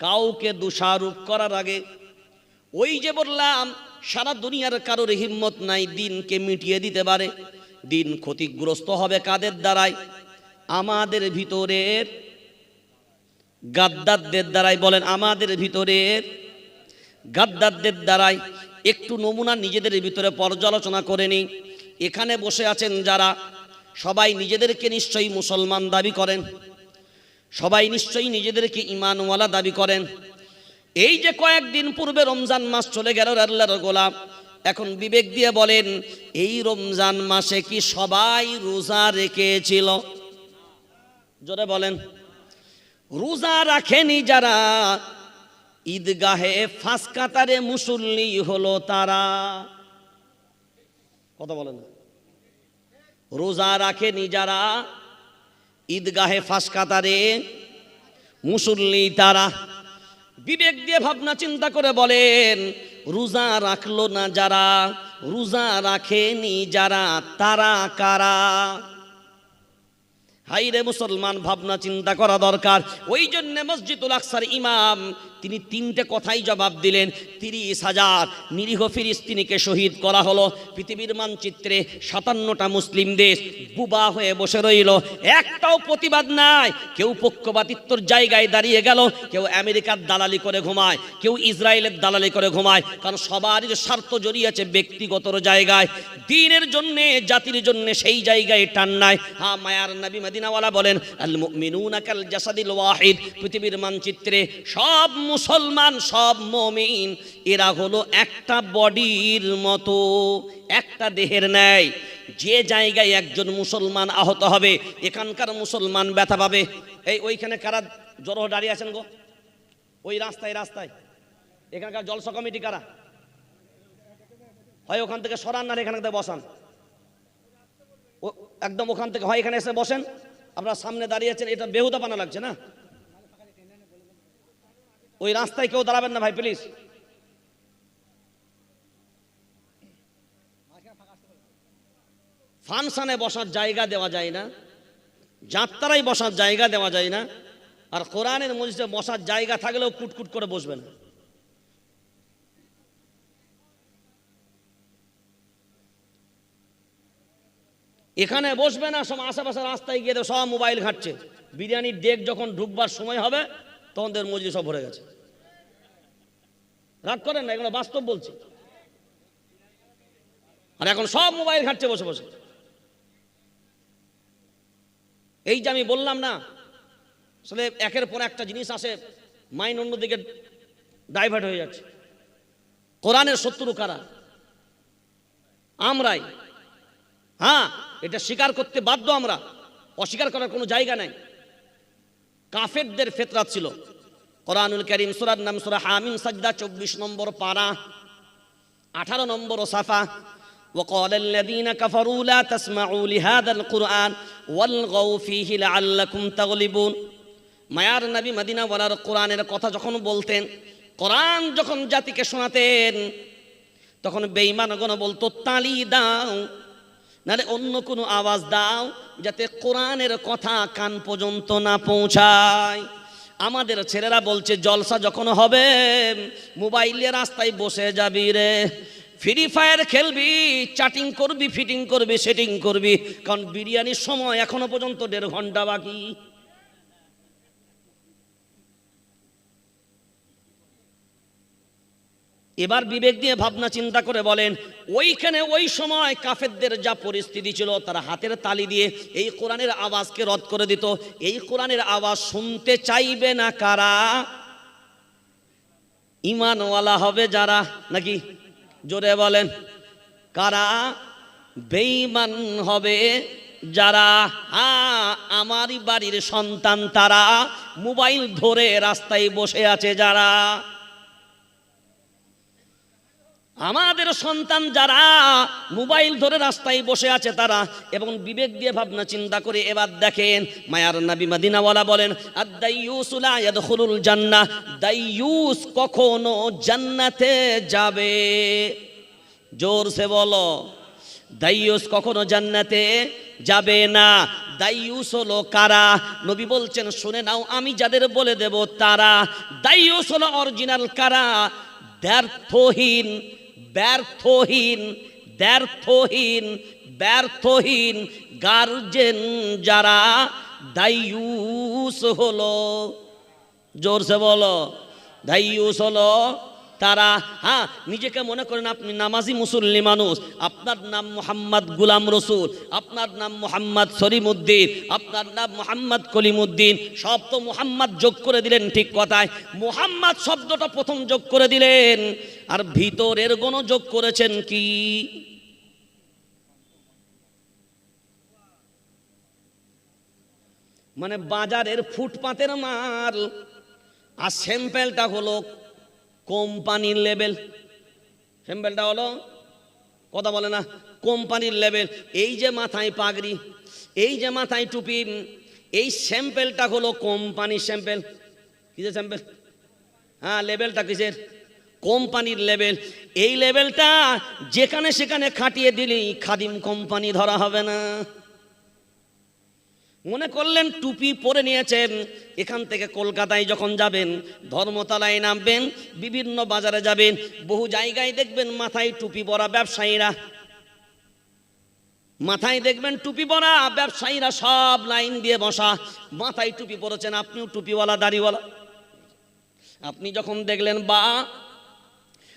কাউকে দোষারোপ করার আগে, ওই যে বললাম, সারা দুনিয়ার কারোর হিম্মত নাই, দিনকে মিটিয়ে দিতে পারে। দিন ক্ষতিগ্রস্ত হবে কাদের দ্বারাই? আমাদের ভিতরের গাদ্দারদের দ্বারাই বলেন, আমাদের ভিতরের গাদ্দারদের দ্বারাই। একটু নমুনা নিজেদের ভিতরে পর্যালোচনা করে নিই। এখানে বসে আছেন যারা, সবাই নিজেদেরকে নিশ্চয়ই মুসলমান দাবি করেন। সবাই নিশ্চয়ই নিজেদেরকে ইমানওয়ালা দাবি করেন। এই যে কয়েকদিন পূর্বে রমজান মাস চলে গেল আল্লাহর গোলাম, এখন বিবেক দিয়ে বলেন, এই রমজান মাসে কি সবাই রোজা রেখেছিল? জোরে বলেন, রোজা রাখেনি যারা, ঈদগাহে ফাঁস কাতারে মুসল্লি হলো তারা। কথা বলেন রোজা রাখেনি যারা ঈদগাহে ফাঁস কাতারে মুসল্লি তারা বিবেক দিয়ে ভাবনা চিন্তা করে বলেন, রোজা রাখল না যারা, রোজা রাখেনি যারা, তারা কারা? হাইরে মুসলমান, ভাবনা, চিন্তা করা দরকার। ওই জন্য মসজিদুল আকসার ইমাম, তিনি তিনটে কথাই জবাব দিলেন। তিরিশ হাজার নিরীহ ফিরিস্তিনিকে শহীদ করা হলো। পৃথিবীর মানচিত্রে সাতান্নটা মুসলিম দেশ বুবা হয়ে বসে রইল। একটাও প্রতিবাদ নাই। কেউ পক্ষপাতিত্বর জায়গায় দাঁড়িয়ে গেল। কেউ আমেরিকার দালালি করে ঘুমায়। কেউ ইসরায়েলের দালালি করে ঘুমায়। কারণ সবারই স্বার্থ জড়িয়েছে ব্যক্তিগতর জায়গায়। দিনের জন্যে, জাতির জন্যে সেই জায়গায় টান নাই। হ্যাঁ মায়ার নবী মদিনাওয়ালা বলেন আল মুমিনুনা কাল জাসাদিল ওয়াহিদ পৃথিবীর মানচিত্রে সব মুসলমান, সব মমিন, এরা হলো একটা বডির মতো, একটা দেহের ন্যায়। যে জায়গায় একজন মুসলমান আহত হবে, এখানকার মুসলমান ব্যথা পাবে। এই ওইখানে কারা জড়ো দাঁড়িয়ে আছেন গো? ওই রাস্তায় রাস্তায়। এখানকার জলসা কমিটি কারা? হয় ওখান থেকে সরান, না এখানে বসান। একদম ওখান থেকে হয়, এখানে এসে বসেন। আপনারা সামনে দাঁড়িয়ে আছেন, এটা বেহুদা পানা লাগছে না? ওই রাস্তায় কেউ দাঁড়াবেন না ভাই প্লিজ ফাংশনে বসার জায়গা দেওয়া যায় না, যাত্রায় বসার জায়গা দেওয়া যায় না, আর কোরআনের মসজিদে বসার জায়গা থাকলেও কুটকুট করে বসবেন। এখানে বসবে না, সব আশেপাশে রাস্তায় গিয়ে সব মোবাইল ঘাটছে। বিরিয়ানির ডেক যখন ঢুকবার সময় হবে, তখন তোর মসজিদ সব ভরে গেছে। রাগ করেন না, এগুলো বাস্তব বলছি। আর এখন সব মোবাইল ঘাটছে বসে বসে। এই যে আমি বললাম না, আসলে একের পর একটা জিনিস আসে, মাইন অন্যদিকে ডাইভার্ট হয়ে যাচ্ছে। কোরআনের শত্রু কারা? আমরাই। হ্যাঁ এটা স্বীকার করতে বাধ্য আমরা অস্বীকার করার কোনো জায়গা নাই কাফেরদের ফেতরাত ছিল কোরআনুল করিম সুরার নাম সুরা হামিম সাজদা চব্বিশ নম্বর পারা আঠারো নম্বর সাফা وقال الذين كفروا لا تسمعوا لهذا القرآن والغوا فيه لعلكم تغلبون মায়ার নবী মদিনা বলার কোরআনের কথা যখন বলতেন কোরআন যখন জাতিকে শোনাতেন তখন বেঈমানগণ বলতো তালি দাও নাহলে অন্য কোনো আওয়াজ দাও যাতে কোরআনের কথা কান পর্যন্ত না পৌঁছায়। আমাদের ছেলেরা বলছে, জলসা যখন হবে, মোবাইলে রাস্তায় বসে যাবি রে। ফ্রি ফায়ার খেলবি চাটিং করবি ফিটিং করবি সেটিং করবি। কারণ বিরিয়ানির সময় এখনও পর্যন্ত দেড় ঘণ্টা বাকি। এবার বিবেক দিয়ে ভাবনা চিন্তা করে বলেন, ওইখানে ওই সময় কাফেরদের যা পরিস্থিতি ছিল, তারা হাতের তালি দিয়ে এই কোরআনের আওয়াজকে রদ করে দিত। এই কোরআনের আওয়াজ শুনতে চাইবে না কারা? ইমানওয়ালা হবে যারা নাকি? জোরে বলেন, কারা? বেঈমান হবে যারা আমারই বাড়ির সন্তান তারা মোবাইল ধরে রাস্তায় বসে আছে যারা। আমাদের সন্তান যারা মোবাইল ধরে রাস্তায় বসে আছে তারা, এবং বিবেক দিয়ে ভাবনা চিন্তা করে এবার দেখেন, মায়ার নবী মদিনাওয়ালা বলেন ইয়াদখুলুল জান্নাহ। দাইয়ুস কখনো জান্নাতে যাবে? জোর সে বলো, দাইয়ুস কখনো জান্নাতে যাবে না? দাইয়ুস হলো কারা? নবী বলছেন, শুনে নাও, আমি যাদের বলে দেব তারা। দাইয়ুস হলো অরিজিনাল কারা? ব্যর্থহীন। ব্যর্থহীন ব্যর্থহীন ব্যর্থহীন গার্জেন যারা দায়ুস হলো। জোরসে বলো দায়ুস হলো তারা হ্যাঁ নিজেকে মনে করেন আপনি নামাজি মুসল্লি মানুষ, আপনার নাম মোহাম্মদ গুলাম রসুল, আপনার নাম মোহাম্মদ সরিমুদ্দিন আপনার নাম মোহাম্মদ কলিমুদ্দিন, সব তো মোহাম্মদ যোগ করে দিলেন ঠিক কথায়, মোহাম্মদ শব্দটা প্রথম যোগ করে দিলেন, আর ভিতরের গণ যোগ করেছেন কি? মানে বাজারের ফুটপাতের মাল, আর স্যাম্পেলটা হলো কোম্পানির লেভেল। স্যাম্পেলটা হলো, কথা বলে না, কোম্পানির লেভেল। এই যে মাথায় পাগড়ি, এই যে মাথায় টুপি, এই স্যাম্পেলটা হলো কোম্পানির স্যাম্পেল। কিসের স্যাম্পেল? হ্যাঁ লেভেলটা কিসের? কোম্পানির লেভেল। এই লেভেলটা যেখানে সেখানে খাটিয়ে দিলেই খাদিম কোম্পানি ধরা হবে না। মনে করলেন টুপি পরে নিয়েছেন, এখান থেকে কলকাতায় যখন যাবেন, ধর্মতলায় নামবেন, বিভিন্ন বাজারে যাবেন, বহু জায়গায় দেখবেন মাথায় টুপি পরা ব্যবসায়ীরা। মাথায় দেখবেন টুপি পরা ব্যবসায়ীরা সব লাইন দিয়ে বসা। মাথায় টুপি পরেছেন, আপনিও টুপিওয়ালা, দাড়িওয়ালা। আপনি যখন দেখলেন, বা,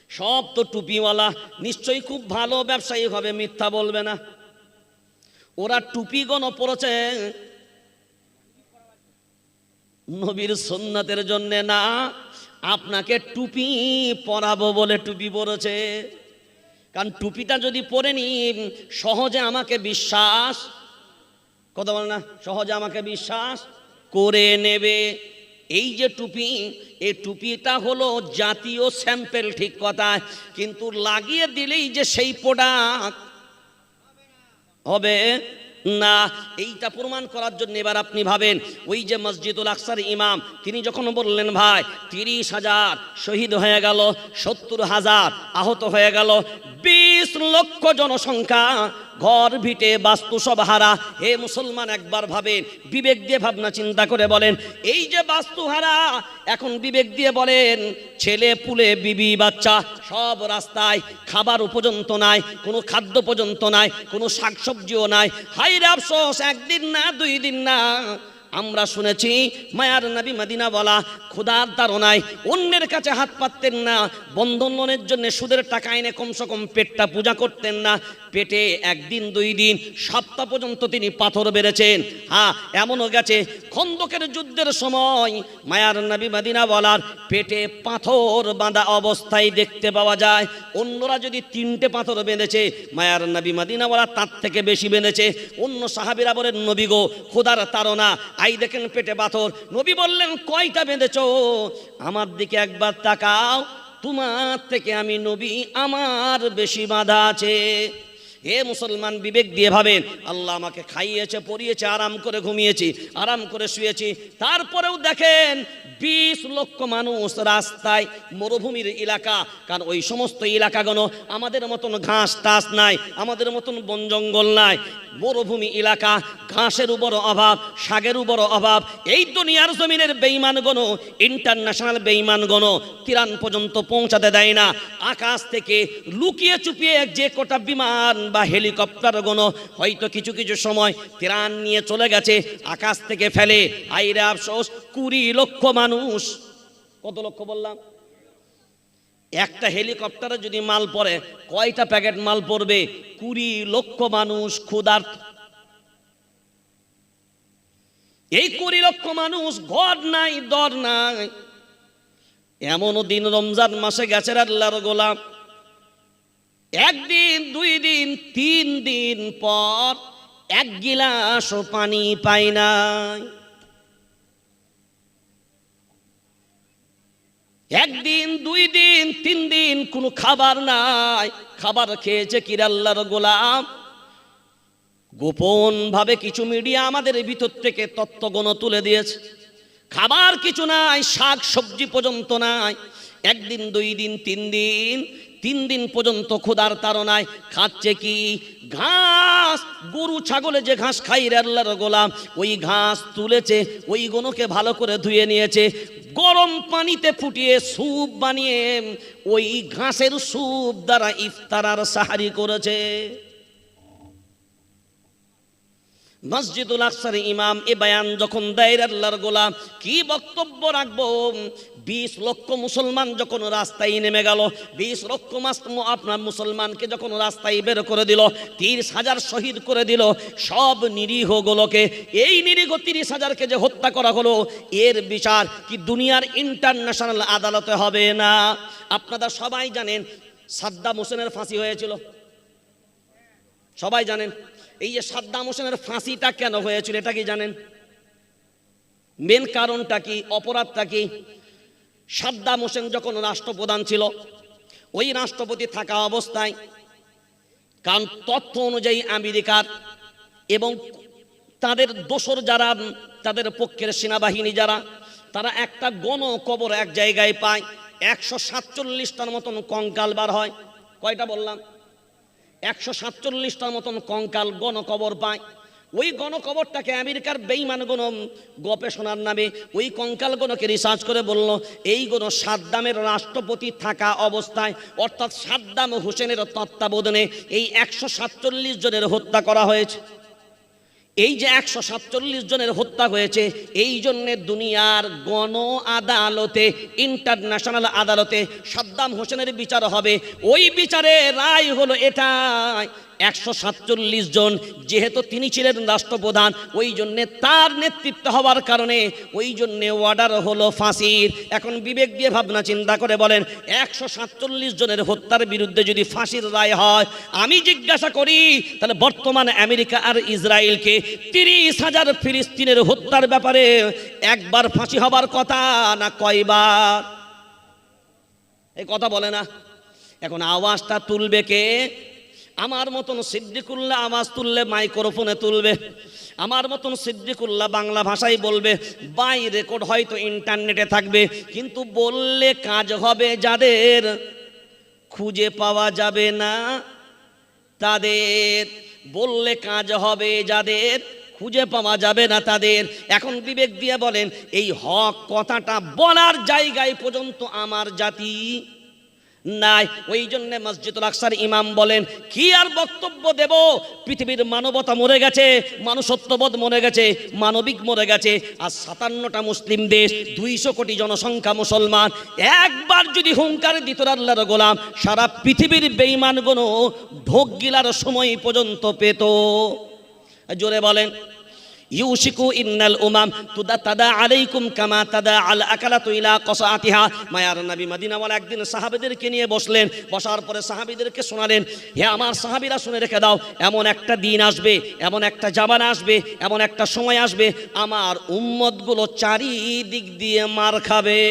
সব তো টুপিওয়ালা, নিশ্চয়ই খুব ভালো ব্যবসায়ী হবে, মিথ্যা বলবে না। ওরা টুপি গণ পড়েছে নবীর সন্ন্যতের জন্যে না, আপনাকে টুপি পরাবো বলে টুপি পরেছে। কারণ টুপিটা যদি পরে নি সহজে আমাকে বিশ্বাস, কথা বলে না, সহজে আমাকে বিশ্বাস করে নেবে। এই যে টুপি এই টুপিটা হলো জাতীয় স্যাম্পেল, ঠিক কথা, কিন্তু লাগিয়ে দিলেই যে সেই প্রোডাক্ট হবে। না, এইটা প্রমাণ করার জন্য এবার আপনি ভাবেন, ওই যে মসজিদুল আকসার ইমাম, তিনি যখন বললেন, ভাই, তিরিশ হাজার শহীদ হয়ে গেল, সত্তর হাজার আহত হয়ে গেল, বিশ লক্ষ জনসংখ্যা ঘর ভিটে বাস্তু সব হারা হে মুসলমান, একবার ভাবেন, বিবেক দিয়ে ভাবনা চিন্তা করে বলেন, এই যে বাস্তু হারা এখন বিবেক দিয়ে বলেন, ছেলে, পুলে, বিবি, বাচ্চা, সব রাস্তায় খাবার পর্যন্ত নাই, কোনো খাদ্য পর্যন্ত নাই, কোনো শাকসবজিও নাই। হাইরে আফসোস, একদিন না, দুই দিন না। আমরা শুনেছি, মায়ার নবী মদিনা বলা ক্ষুধার তারনায় অন্যের কাছে হাত পাততেন না, বন্ধন লোনের জন্য সুদের টাকা এনে কমসে কম পেটটা পূজা করতেন না। পেটে একদিন, দুই দিন, সপ্তাহ পর্যন্ত তিনি পাথর বেড়েছেন হ্যাঁ এমনও গেছে, খন্দকের যুদ্ধের সময় মায়ার নবী মদিনা বলার পেটে পাথর বাঁধা অবস্থায় দেখতে পাওয়া যায়। অন্যরা যদি তিনটে পাথর বেঁধেছে, মায়ার নবী মদিনা বলা তার থেকে বেশি বেঁধেছে। অন্য সাহাবিরা বলেন, নবী গো, খোদার তারা আই দেখেন পেটে পাথর। নবী বললেন, কয়টা বেঁধেছ? আমার দিকে একবার তাকাও, তোমার থেকে আমি নবী, আমার বেশি বাধা আছে। হে মুসলমান, বিবেক দিয়ে ভাবেন, আল্লাহ আমাকে খাইয়েছে, পরিয়েছে, আরাম করে ঘুমিয়েছি, আরাম করে শুয়েছি। তারপরেও দেখেন বিশ লক্ষ মানুষ রাস্তায় মরুভূমির এলাকা। কারণ ওই সমস্ত এলাকাগুলো আমাদের মতন ঘাস টাস নাই, আমাদের মতন বন জঙ্গল নাই। মরুভূমি এলাকা, ঘাসের উপর অভাব শাকের উপর অভাব। এই দুনিয়ার জমিনের বেইমান গণ ইন্টারন্যাশনাল বেইমান গণ তিরান পর্যন্ত পৌঁছাতে দেয় না। আকাশ থেকে লুকিয়ে চুপিয়ে যে কটা বিমান বা হেলিকপ্টার গণ হয়তো কিছু কিছু সময় তিরান নিয়ে চলে গেছে, আকাশ থেকে ফেলে। আইরে কুড়ি লক্ষ মানুষ কত লক্ষ বললাম? একটা হেলিকপ্টারে যদি মাল পড়ে, কয়টা প্যাকেট মাল পড়বে? কুড়ি লক্ষ মানুষ ক্ষুধার্ত। এই কুড়ি লক্ষ মানুষ ঘর নাই, দর নাই। এমনও দিন রমজান মাসে গেছে আল্লাহর গোলাম। একদিন, দুই দিন, তিন দিন পর এক গিলাস পানি পাই নাই। একদিন, দুই দিন, তিন দিন কোনো খাবার নাই। খাবার খেয়েছে কিরাল্লার গোলাম? গোপন ভাবে কিছু মিডিয়া আমাদের ভিতর থেকে তত্ত্বগণ তুলে দিয়েছে। খাবার কিছু নাই, শাক সবজি পর্যন্ত নাই। একদিন, দুই দিন, তিন দিন তিন দিন পর্যন্ত ক্ষুধার তাড়নায় খাচ্ছে কি? ঘাস। গরু, ছাগলে যে ঘাস খাই আল্লাহর গোলাম, ওই ঘাস তুলেছে, ওই গনুকে ভালো করে ধুয়ে নিয়েছে। গরম পানিতে ফুটিয়ে স্যুপ বানিয়ে ওই ঘাসের স্যুপ দ্বারা ইফতার আর সাহারি করেছে। মসজিদুল আকসার ইমাম এ বায়ান যখন দেয় আল্লাহর গোলা কি বক্তব্য রাখব? বিশ লক্ষ মুসলমান যখন রাস্তায় নেমে গেল, বিশ লক্ষ আপনার মুসলমানকে যখন রাস্তায় বের করে দিল, তিরিশ হাজার শহীদ করে দিল, সব নিরীহ গুলোকে, এই নিরীহ তিরিশ হাজারকে যে হত্যা করা হলো, এর বিচার কি দুনিয়ার ইন্টারন্যাশনাল আদালতে হবে না? আপনারা সবাই জানেন সাদ্দাম হোসেনের ফাঁসি হয়েছিল? সবাই জানেন? এই যে সাদ্দাম হোসেনের ফাঁসিটা কেন হয়েছিল, এটা কি জানেন? মেন কারণটা কি, অপরাধটা কি? সাদ্দাম হোসেন যখন রাষ্ট্রপ্রধান ছিল, ওই রাষ্ট্রপতি থাকা অবস্থায়, কারণ তথ্য অনুযায়ী আমেরিকার এবং তাদের দোসর যারা, তাদের পক্ষের সেনাবাহিনী যারা, তারা একটা গণ কবর এক জায়গায় পায়, একশো সাতচল্লিশটার মতন কঙ্কাল বার হয়। কয়টা বললাম? একশো সাতচল্লিশটার মতন কঙ্কাল গণকবর পায়। ওই গণকবরটাকে আমেরিকার বেইমান গণ গবেষণার নামে ওই কঙ্কাল গণকে রিসার্চ করে বলল, এই গণ সাদ্দামের রাষ্ট্রপতি থাকা অবস্থায়, অর্থাৎ সাদ্দাম হোসেনের তত্ত্বাবধানে এই একশো সাতচল্লিশ জনের হত্যা করা হয়েছে। এই যে একশো সাতচল্লিশ জনের হত্যা হয়েছে, এই জন্যে দুনিয়ার গণ আদালতে, ইন্টারন্যাশনাল আদালতে সাদ্দাম হোসেনের বিচার হবে। ওই বিচারে রায় হলো এটাই একশো সাতচল্লিশ জন, যেহেতু তিনি ছিলেন রাষ্ট্রপ্রধান, ওই জন্যে তার নেতৃত্ব হওয়ার কারণে ওই জন্যে অর্ডার হলো ফাঁসির। এখন বিবেক দিয়ে ভাবনা চিন্তা করে বলেন, একশো সাতচল্লিশ জনের হত্যার বিরুদ্ধে যদি ফাঁসির রায় হয়, আমি জিজ্ঞাসা করি, তাহলে বর্তমান আমেরিকা আর ইসরায়েলকে তিরিশ হাজার ফিলিস্তিনের হত্যার ব্যাপারে একবার ফাঁসি হবার কথা না কয়বার? এই কথা বলে না। এখন আওয়াজটা তুলবে কে? আমার মতন সিদ্দিকুল্লাহ আওয়াজ তুললে মাইক্রোফোনে তুলবে। আমার মতন সিদ্দিকুল্লাহ বাংলা ভাষায় বলবে, বাই রেকর্ড হয়তো ইন্টারনেটে থাকবে, কিন্তু বললে কাজ হবে যাদের, খুঁজে পাওয়া যাবে না তাদের। বললে কাজ হবে যাদের, খুঁজে পাওয়া যাবে না তাদের। এখন বিবেক দিয়ে বলেন, এই হক কথাটা বলার জায়গায় পর্যন্ত আমার জাতি নাই। ওই জন্য মসজিদুল আকসার ইমাম বলেন, কি আর বক্তব্য দেব? পৃথিবীর মানবতা মরে গেছে, মানুষত্ববোধ মরে গেছে, মানবিক মরে গেছে। আর সাতান্নটা মুসলিম দেশ, দুইশো কোটি জনসংখ্যা মুসলমান। একবার যদি হুঙ্কার দিত আল্লাহর গোলাম, সারা পৃথিবীর বেইমানগুলো ঢোক গিলার সময় পর্যন্ত পেত। জোরে বলেন ইউশিকু ইন্নাল উমাম তুদা তাদা আলাইকুম কামা তাদা আল আকালাতু ইলা কসাআতিহা। মায়ার নবী মদিনাওয়ালা একদিন সাহাবীদেরকে নিয়ে বসলেন, বসার পরে সাহাবীদেরকে শোনালেন, হে আমার সাহাবীরা, শুনে রেখে দাও, এমন একটা দিন আসবে, এমন একটা জামানা আসবে, এমন একটা সময় আসবে, আমার উম্মতগুলো চারিদিক দিয়ে মার খাবে।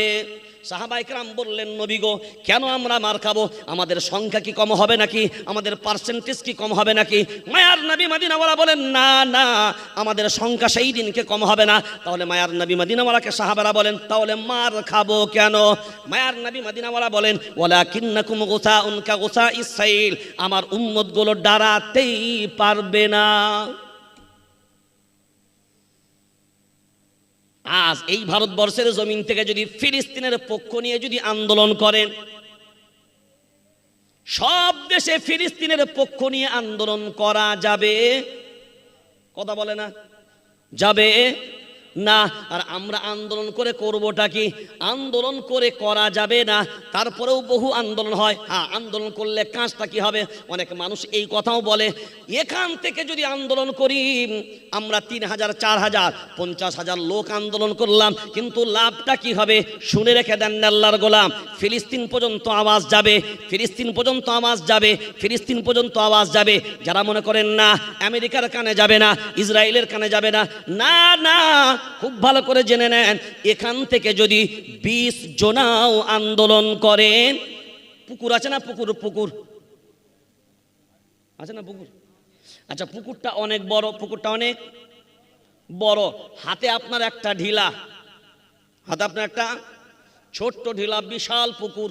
সাহাবাইকরাম বললেন, নবী গো, কেন আমরা মার খাব? আমাদের সংখ্যা কি কম হবে নাকি? আমাদের পার্সেন্টেজ কি কম হবে নাকি? মায়ার নবী মাদিনাওয়ালা বলেন, না না, আমাদের সংখ্যা সেই দিনকে কম হবে না। তাহলে মায়ার নবী মাদিনাওয়ালাকে সাহাবারা বলেন, তাহলে মার খাব কেন? মায়ার নবী মাদিনাওয়ালা বলেন ওলা কিন্নাকুম গোসা উনকা গোসা ইসাইল আমার উম্মতগুলো ডারাতেই পারবে না। আজ এই ভারতবর্ষের জমিন থেকে যদি ফিলিস্তিনের পক্ষ নিয়ে যদি আন্দোলন করেন, সব দেশে ফিলিস্তিনের পক্ষ নিয়ে আন্দোলন করা যাবে, কথা বলে না, যাবে না, আর আমরা আন্দোলন করে করবোটা কি? আন্দোলন করে করা যাবে না, তারপরেও বহু আন্দোলন হয়। হ্যাঁ আন্দোলন করলে কাজটা কি হবে? অনেক মানুষ এই কথাও বলে, এখান থেকে যদি আন্দোলন করি, আমরা তিন হাজার, চার হাজার, পঞ্চাশ হাজার লোক আন্দোলন করলাম, কিন্তু লাভটা কি হবে? শুনে রেখে দেন না আল্লাহর গোলাম। ফিলিস্তিন পর্যন্ত আওয়াজ যাবে, ফিলিস্তিন পর্যন্ত আওয়াজ যাবে, ফিলিস্তিন পর্যন্ত আওয়াজ যাবে। যারা মনে করেন না, আমেরিকার কানে যাবে না, ইসরায়েলের কানে যাবে না না না খুব ভালো করে জেনে নেন, এখান থেকে যদি বিশ জনাও আন্দোলন করেন পুকুর আছে না পুকুর? পুকুর। আছে না পুকুর? আচ্ছা পুকুরটা অনেক বড়, পুকুরটা অনেক বড়। হাতে আপনার একটা ঢিলা। হাতে আপনার একটা ছোট্ট ঢিলা, বিশাল পুকুর।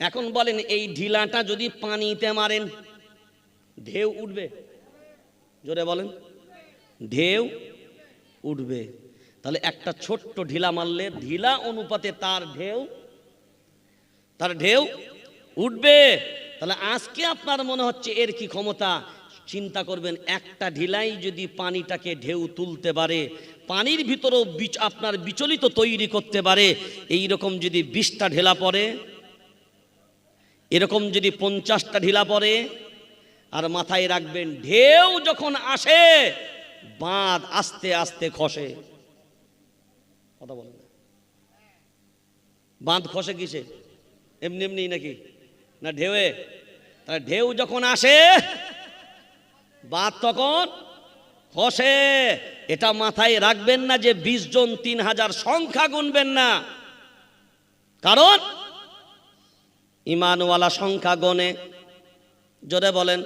এখন বলেন, এই ঢিলাটা যদি পানিতে মারেন, ঢেউ উঠবে। জোরে বলেন। ঢেউ উঠবে। তাহলে একটা ছোট্ট ঢিলা মারলে ঢিলা অনুপাতে তার ঢেউ তার ঢেউ উঠবে। তাহলে আজকে আপনার মনে হচ্ছে এর কি ক্ষমতা? চিন্তা করবেন, একটা ঢিলাই যদি পানিটাকে ঢেউ তুলতে পারে, পানির ভিতরেও বিচ- আপনার বিচলিত তৈরি করতে পারে এই রকম যদি বিশটা ঢেলা পড়ে, এরকম যদি পঞ্চাশটা ঢিলা পড়ে, আর মাথায় রাখবেন, ঢেউ যখন আসে বাঁধ আস্তে আস্তে খসে। কথা বলেন বাঁধ খসে কিসে? এমনি এমনি নাকি? না ঢেউয়ে? তাহলে ঢেউ যখন আসে, বাঁধ তখন খসে। এটা মাথায় রাখবেন না যে বিশ জন, তিন হাজার সংখ্যা গুনবেন না। কারণ, ইমানওয়ালা সংখ্যা গনে। জোরে বলেন।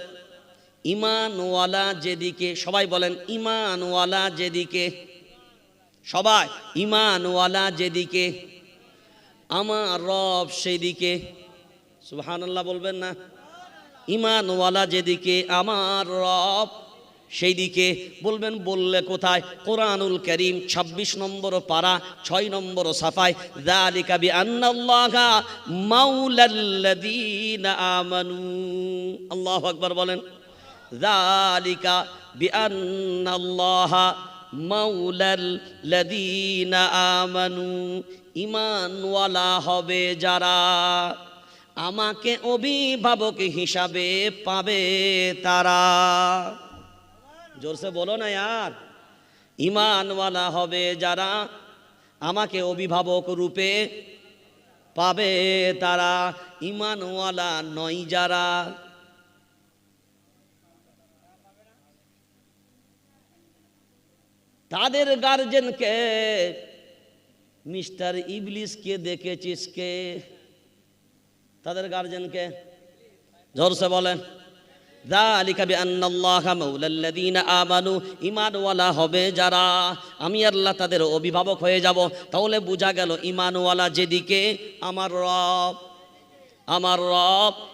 ইমানওয়ালা যেদিকে, সবাই বলেন ইমানওয়ালা যেদিকে, সবাই ইমানওয়ালা যেদিকে, আমার রব সেদিকে, সুবহানাল্লাহ বলবেন না? ইমানওয়ালা যেদিকে, আমার রব সেই দিকে বলবেন বললে কোথায়? কোরআনুল করিম ২৬ নম্বর পারা, ছয় নম্বর সাফায়, যালিকা বি আন্নাল্লাহা মাওলাল্লাযীনা আমানু। আল্লাহু আকবার বলেন। যালিকা বি আন্নাল্লাহা মাওলাল্লাযীনা আমানু ঈমানওয়ালা হবে যারা আমাকে অভিভাবক হিসাবে পাবে তারা। জোরসে বলো না यार ইমানওয়ালা হবে যারা আমাকে অভিভাবক রূপে পাবে তারা। ইমানওয়ালা নয় যারা। তাদের গার্জেনকে মিস্টার ইবলিসকে দেখেছিস কে? তাদের গার্জেনকে? জোরসে বলেন। ঈমানওয়ালা হবে যারা। আমি আল্লাহ তাদের অভিভাবক হয়ে যাব। তাহলে বোঝা গেল ঈমানওয়ালা যেদিকে, আমার রব। আমার রব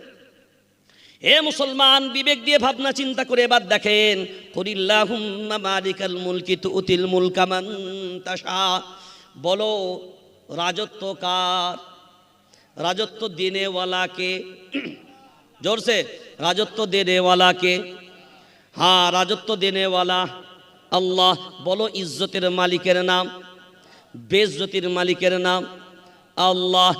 হে মুসলমান, বিবেক দিয়ে ভাবনা চিন্তা করে এবার দেখেন বলো, রাজত্ব কার? রাজত্ব দেনেওয়ালাকে, জোরসে, রাজত্ব দেনেওয়ালাকে। হ্যাঁ রাজত্ব দেনেওয়ালা, আল্লাহ, বলো ইজ্জতের মালিকের নাম, বেজ্জতির মালিকের নাম, আল্লাহ